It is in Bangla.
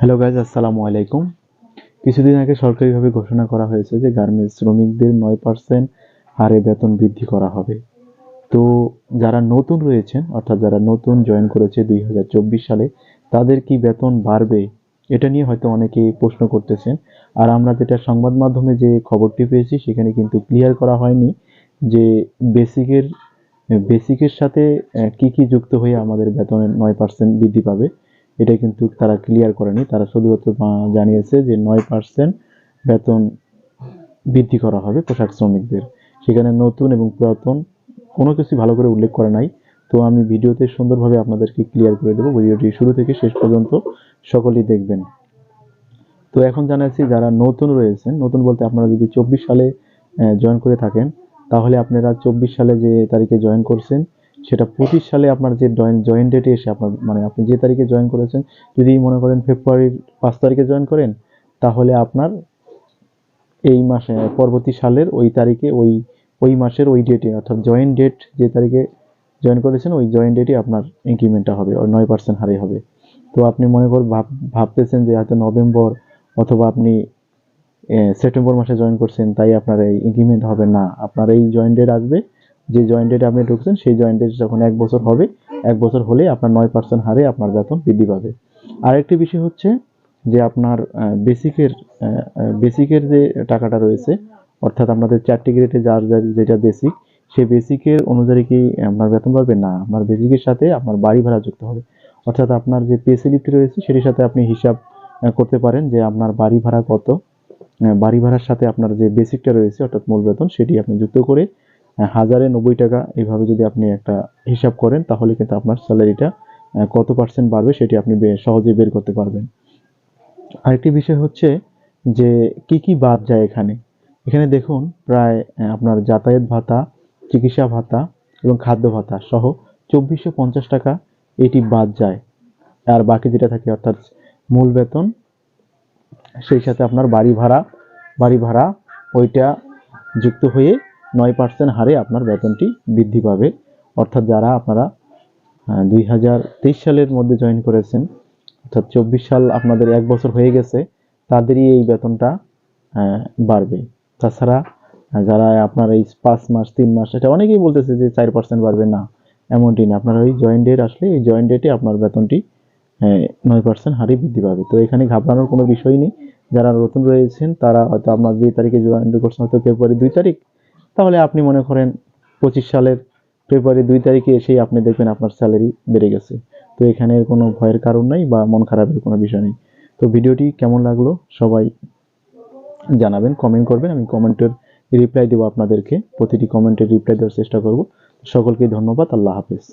হ্যালো গাইজ আসসালামু আলাইকুম। কিছুদিন আগে সরকারিভাবে ঘোষণা করা হয়েছে যে গার্মেন্টস শ্রমিকদের নয় পার্সেন্ট হারে বেতন বৃদ্ধি করা হবে। তো যারা নতুন রয়েছেন, অর্থাৎ যারা নতুন জয়েন করেছে দুই হাজার চব্বিশ সালে, তাদের কি বেতন বাড়বে? এটা নিয়ে হয়তো অনেকে প্রশ্ন করতেছেন। আর আমরা যেটা সংবাদ মাধ্যমে যে খবরটি পেয়েছি, সেখানে কিন্তু ক্লিয়ার করা হয়নি যে বেসিকের বেসিকের সাথে কি কি যুক্ত হয়ে আমাদের বেতনের নয় পার্সেন্ট বৃদ্ধি পাবে। এটা কিন্তু তারা ক্লিয়ার করেনি। তারা শুধুমাত্র জানিয়েছে যে নয় পার্সেন্ট বেতন বৃদ্ধি করা হবে পোশাক শ্রমিকদের। সেখানে নতুন এবং পুরাতন কোনো কিছু ভালো করে উল্লেখ করা নাই। তো আমি ভিডিওতে সুন্দরভাবে আপনাদেরকে ক্লিয়ার করে দেবো। ভিডিওটি শুরু থেকে শেষ পর্যন্ত সকলেই দেখবেন। তো এখন জানাচ্ছি, যারা নতুন রয়েছেন, নতুন বলতে আপনারা যদি চব্বিশ সালে জয়েন করে থাকেন, তাহলে আপনারা চব্বিশ সালে যে তারিখে জয়েন করছেন সেটা পঁচিশ সালে আপনার যে জয়েন জয়েন ডেটে এসে আপনার মানে আপনি যে তারিখে জয়েন করেছেন, যদি মনে করেন ফেব্রুয়ারির পাঁচ তারিখে জয়েন করেন, তাহলে আপনার এই মাসে, পরবর্তী সালের ওই তারিখে, ওই ওই মাসের ওই ডেটে অর্থাৎ জয়েন ডেট যে তারিখে জয়েন করেছেন, ওই জয়েন ডেটে আপনার ইনক্রিমেন্টটা হবে ওই নয় পার্সেন্ট হারে হবে। তো আপনি মনে কর, ভাব, ভাবতেছেন যে হয়তো নভেম্বর অথবা আপনি সেপ্টেম্বর মাসে জয়েন করছেন, তাই আপনার এই ইনক্রিমেন্ট হবে না। আপনার এই জয়েন ডেট আসবে যে জয়েন ডেটে আপনি ঢুকছেন, সেই জয়েন ডেট যখন এক বছর হবে, এক বছর হলে আপনার নয় পার্সেন্ট হারে আপনার বেতন বৃদ্ধি পাবে। আরেকটি বিষয় হচ্ছে যে আপনার বেসিকের বেসিকের যে টাকাটা রয়েছে, অর্থাৎ আপনাদের চারটি গ্রেডে যার যার যেটা বেসিক সেই বেসিকের অনুযায়ী কি আপনার বেতন বাড়বে? না, আপনার বেসিকের সাথে আপনার বাড়ি ভাড়া যুক্ত হবে। অর্থাৎ আপনার যে পে স্লিপটি রয়েছে, সেটির সাথে আপনি হিসাব করতে পারেন যে আপনার বাড়ি ভাড়া কত। বাড়ি ভাড়ার সাথে আপনার যে বেসিকটা রয়েছে, অর্থাৎ মূল বেতন, সেটি আপনি যুক্ত করে হাজারে নব্বই টাকা এইভাবে যদি আপনি একটা হিসাব করেন, তাহলে কিন্তু আপনার স্যালারিটা কত পার্সেন্ট বাড়বে সেটি আপনি সহজেই বের করতে পারবেন। আরেকটি বিষয় হচ্ছে যে, কি কি বাদ যায় এখানে? এখানে দেখুন, প্রায় আপনার যাতায়াত ভাতা, চিকিৎসা ভাতা এবং খাদ্য ভাতা সহ চব্বিশশো পঞ্চাশ টাকা এটি বাদ যায়। আর বাকি যেটা থাকে, অর্থাৎ মূল বেতন, সেই সাথে আপনার বাড়ি ভাড়া বাড়ি ভাড়া, ওইটা যুক্ত হয়ে নয় পার্সেন্ট হারে আপনার বেতনটি বৃদ্ধি পাবে। অর্থাৎ যারা আপনারা দুই হাজার তেইশ সালের মধ্যে জয়েন করেছেন, অর্থাৎ চব্বিশ সাল আপনাদের এক বছর হয়ে গেছে, তাদেরই এই বেতনটা বাড়বে। তাছাড়া যারা আপনার এই পাঁচ মাস, তিন মাস, এটা অনেকেই বলতেছে যে চার পার্সেন্ট বাড়বে। না, এমনটি না। আপনার ওই জয়েন্ট ডেট আসলে এই জয়েন্ট ডেটে আপনার বেতনটি নয় পার্সেন্ট হারে বৃদ্ধি পাবে। তো এখানে ঘাবড়ানোর কোনো বিষয় নেই। যারা নতুন রয়েছেন, তারা হয়তো আপনার যে তারিখে জয়েন করছেন, হয়তো ফেব্রুয়ারি দুই তারিখ তাহলে আপনি মনে করেন পঁচিশ সালের ফেব্রুয়ারি দুই তারিখে এসেই আপনি দেখবেন আপনার স্যালারি বেড়ে গেছে। তো এখানে কোনো ভয়ের কারণ নাই বা মন খারাপের কোনো বিষয় নেই। তো ভিডিওটি কেমন লাগল সবাই জানাবেন কমেন্ট করবেন। আমি কমেন্টের রিপ্লাই দেবো আপনাদেরকে। প্রতিটি কমেন্টের রিপ্লাই দেওয়ার চেষ্টা করব। সকলকে ধন্যবাদ। আল্লাহ হাফেজ।